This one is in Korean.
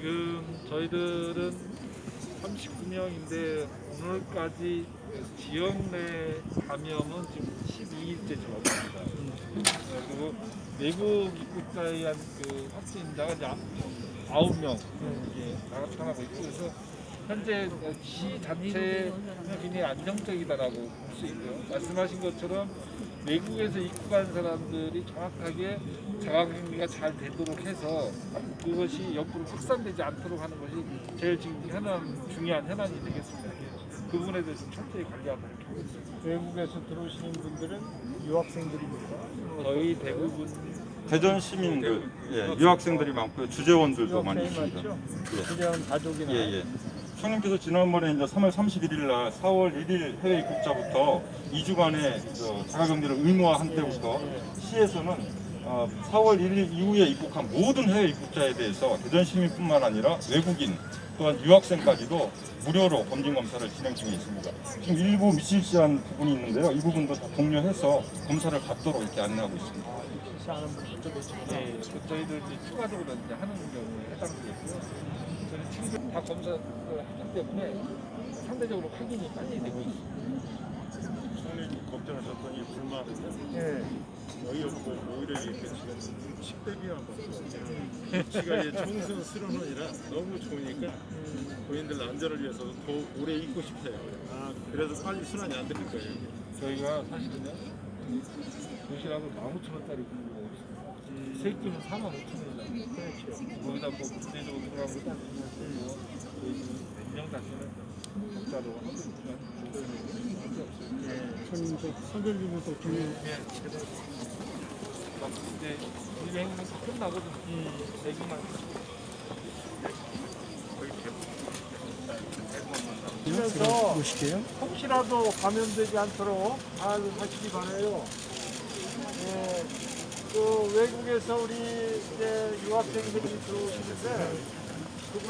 지금 저희들은 39명인데 오늘까지 지역 내 감염은 지금 12일째 접었습니다. 그리고 외국 입국자에 의한 그 확진자가 이제 9명 이게 나타나고 있고 그래서 현재 시 자체는 굉장히 안정적이다라고 볼 수 있고요. 말씀하신 것처럼 외국에서 입국 한 사람들이 정확하게 자가격리가 잘 되도록 해서 그것이 옆으로 확산되지 않도록 하는 것이 제일 지금 현안 중요한 현안이 되겠습니다. 그 부분에 대해서 철저히 하고 있습니다. 외국에서 들어오시는 분들은 유학생들입니까? 거의 대부분 대전 시민들, 예, 유학생들이 많고요. 주재원들도 많이 유학생이 있습니다. 맞죠? 예. 그냥 가족이나 예, 예. 총님께서 지난번에 이제 3월 31일 날 4월 1일 해외 입국자부터 2주간의 저 자가격리를 의무화한 때부터 시에서는 어, 4월 1일 이후에 입국한 모든 해외 입국자에 대해서 대전 시민뿐만 아니라 외국인 또한 유학생까지도 무료로 검진 검사를 진행 중에 있습니다. 지금 일부 미실시한 부분이 있는데요. 이 부분도 다 독려해서 검사를 받도록 이렇게 안내하고 있습니다. 분들도 네, 그 저희들 추가적으로 이제 하는 경우에 해당되겠고요. 다 검사를 하기 때문에 상대적으로 확인이 빨리 되고 있습니다. 총리 걱정하셨던 이 불만 예. 여기 없고 오히려 이렇게 지금 식대비만 받고 위치가 이제 청순 수련원이라 너무 좋으니까 본인들 안전을 위해서 더 오래 있고 싶어요. 아 그래서 빨리 순환이 안 되는 거예요. 저희가 사실은요 도시락을 15,000원짜리 공부하고 있습니다. 세 끼는 45,000원이잖아요. 그렇죠. 거기다 뭐 국제적으로 들어가고 지금 몇명 다시는 적자로 하고 없어요. 손님 선별님도 좀 네, 그래서 막 이제 일행은 다 끝나거든요. 대기만 거의 그래서 보실게요. 혹시라도 감염되지 않도록 잘 하시기 바래요. 예, 그 외국에서 우리 이제 유학생들이 들어오시는데